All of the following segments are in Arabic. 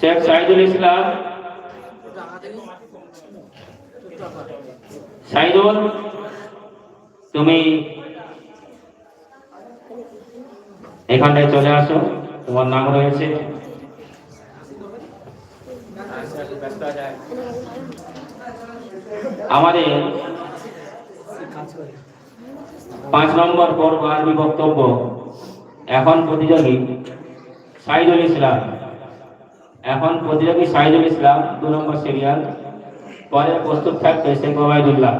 শেখ সাইদুল ইসলাম। সাইদুল, তুমি এখানটায় চলে আসো। তোমার নাম রয়েছে। আমাদের পাঁচ নম্বর পর্ব আরবি বক্তব্য। এখন প্রতিযোগী সাইদুল ইসলাম। এখন প্রতিযোগী সাইদুল ইসলাম দু নম্বর সিরিয়াল পরে প্রস্তুত থাকবে শেখ ওবায়দুল্লাহ।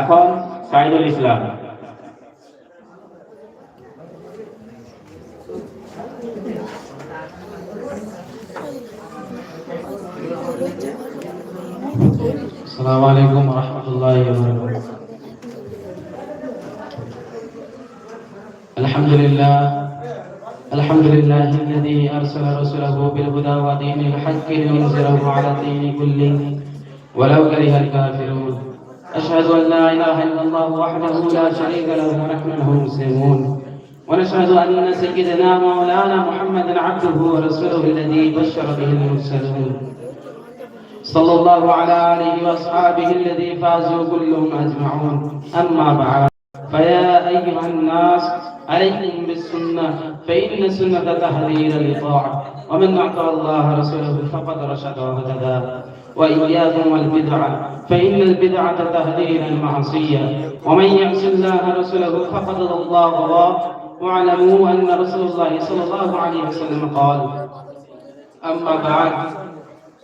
এখন সাইদুল ইসলাম। আসসালামু আলাইকুম রহমতুল্লাহ আলহামদুলিল্লাহ الحمد لله الذي أرسل رسوله بالهدى ودين الحق لينزله على الدين كله. ولو كره الكافرون. أشهد أن لا إله إلا الله وحده لا شريك له ونحن له مسلمون. ونشهد أن سيدنا مولانا محمدا عبده ورسوله الذي بشر به المرسلون. صلى الله على آله وأصحابه الذي فازوا كلهم أجمعون. أما بعد فيا أيها الناس عليكم بالسنة. فإن السنة تهدي إلى الإطاعة ومن أعطى الله رسوله فقد رشد وهدى وإياكم والبدعة فإن البدعة تهدي إلى المعصية ومن يعص الله رسوله فقد ضل الله واعلموا أن رسول الله صلى الله عليه وسلم قال أما بعد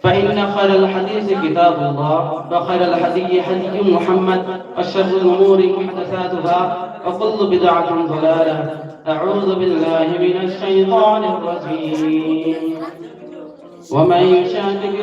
فإن خير الحديث كتاب الله وخير الحديث حديث محمد وشر الأمور محدثاتها وكل بدعة ضلالة. أعوذ بالله من الشيطان الرجيم. ومن يشاكك